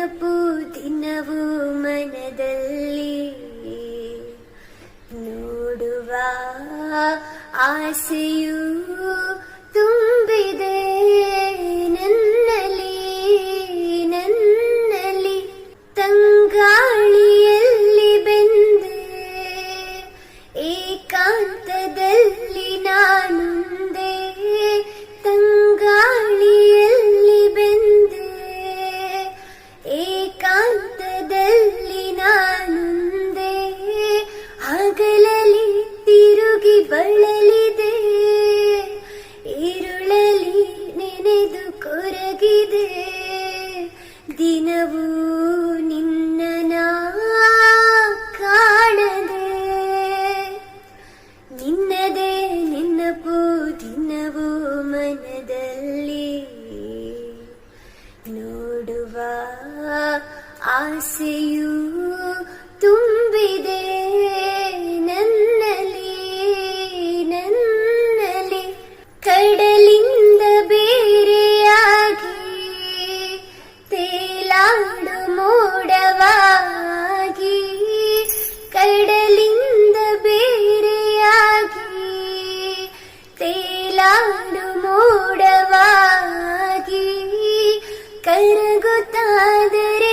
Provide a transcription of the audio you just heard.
ನೆನಪು ದಿನವೂ ಮನದಲ್ಲಿ ನೋಡುವ ಆಸೆಯು ತುಂಬಿದೆ ನನ್ನಲ್ಲಿ ನನ್ನಲ್ಲಿ. ತಂಗಾಳಿಯಲ್ಲಿ ಬಳಲಿದೆ ಇರುಳಲಿ ನೆನೆದು ಕೊರಗಿದೆ. ದಿನವೂ ನಿನ್ನ ಕಾಣದೆ. ನಿನ್ನದೇ ನೆನಪು ದಿನವೂ ಮನದಲ್ಲಿ. ನೋಡುವ ಆಸೆಯೂ ತುಂಬಿದೆ. ಗೊತ್ತಾದರೆ